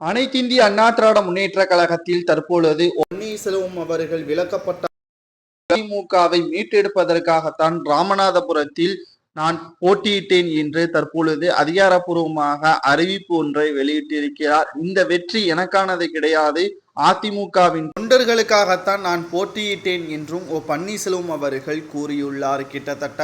அனைத்திந்திய அண்ணா திராவிட முன்னேற்ற கழகத்தில் தற்பொழுது பன்னீர்செல்வம் அவர்கள் விளக்கப்பட்ட திமுகவை மீட்டெடுப்பதற்காகத்தான் ராமநாதபுரத்தில் நான் போட்டியிட்டேன் என்று தற்பொழுது அதிகாரப்பூர்வமாக அறிவிப்பு ஒன்றை வெளியிட்டிருக்கிறார். இந்த வெற்றி எனக்கானது கிடையாது. அதிமுகவின் தொண்டர்களுக்காகத்தான் நான் போட்டியிட்டேன் என்றும் ஓ பன்னீர்செல்வம் அவர்கள் கூறியுள்ளார். கிட்டத்தட்ட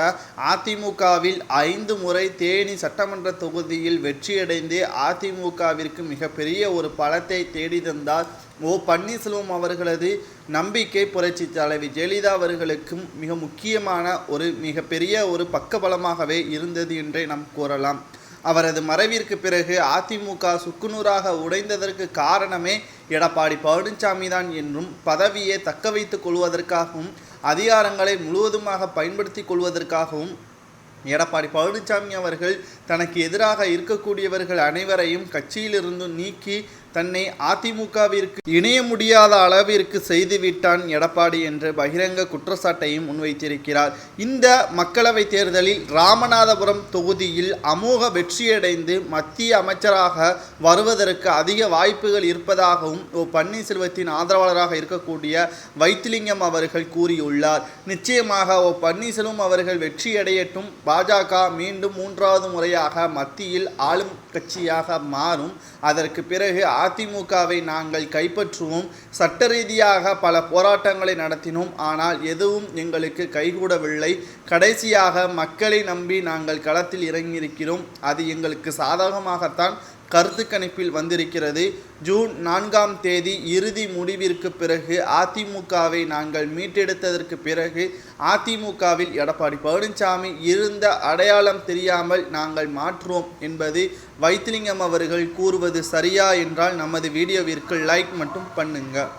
அதிமுகவில் ஐந்து முறை தேனி சட்டமன்ற தொகுதியில் வெற்றியடைந்து அதிமுகவிற்கு மிகப்பெரிய ஒரு பலத்தை தேடி தந்தார் ஓ பன்னீர்செல்வம் அவர்களது நம்பிக்கை புரட்சி தலைவி ஜெயலலிதா அவர்களுக்கும் மிக முக்கியமான ஒரு மிகப்பெரிய ஒரு பக்கபலமாகவே இருந்தது என்றே நாம் கூறலாம். அவரது மறைவிற்கு பிறகு அதிமுக சுக்குநூறாக உடைந்ததற்கு காரணமே எடப்பாடி பழனிசாமி தான் என்றும் பதவியை தக்க வைத்துக் கொள்வதற்காகவும் அதிகாரங்களை முழுவதுமாக பயன்படுத்தி கொள்வதற்காகவும் எடப்பாடி பழனிசாமி அவர்கள் தனக்கு எதிராக இருக்கக்கூடியவர்கள் அனைவரையும் கட்சியிலிருந்து நீக்கி தன்னை அதிமுகவிற்கு இணைய முடியாத அளவிற்கு செய்துவிட்டான் எடப்பாடி என்ற பகிரங்க குற்றச்சாட்டையும் முன்வைத்திருக்கிறார். இந்த மக்களவை தேர்தலில் ராமநாதபுரம் தொகுதியில் அமோக வெற்றியடைந்து மத்திய அமைச்சராக வருவதற்கு அதிக வாய்ப்புகள் இருப்பதாகவும் ஓ பன்னீர்செல்வத்தின் ஆதரவாளராக இருக்கக்கூடிய வைத்திலிங்கம் அவர்கள் கூறியுள்ளார். நிச்சயமாக ஓ பன்னீர்செல்வம் அவர்கள் வெற்றியடையட்டும். பாஜக மீண்டும் மூன்றாவது முறையாக மத்தியில் ஆளும் கட்சியாக மாறும். அதற்கு பிறகு அதிமுகவை நாங்கள் கைப்பற்றுவோம். சட்ட ரீதியாக பல போராட்டங்களை நடத்தினோம். ஆனால் எதுவும் எங்களுக்கு கைகூடவில்லை. கடைசியாக மக்களை நம்பி நாங்கள் களத்தில் இறங்கியிருக்கிறோம். அது எங்களுக்கு சாதகமாகத்தான் கருத்து கணிப்பில் வந்திருக்கிறது. ஜூன் நான்காம் தேதி இறுதி முடிவிற்கு பிறகு அதிமுகவை நாங்கள் மீட்டெடுத்ததற்கு பிறகு அதிமுகவில் எடப்பாடி பழனிசாமி இருந்த அடையாளம் தெரியாமல் நாங்கள் மாற்றுவோம் என்பது வைத்திலிங்கம் அவர்கள் கூறுவது சரியா என்றால் நமது வீடியோவிற்கு லைக் மட்டும் பண்ணுங்கள்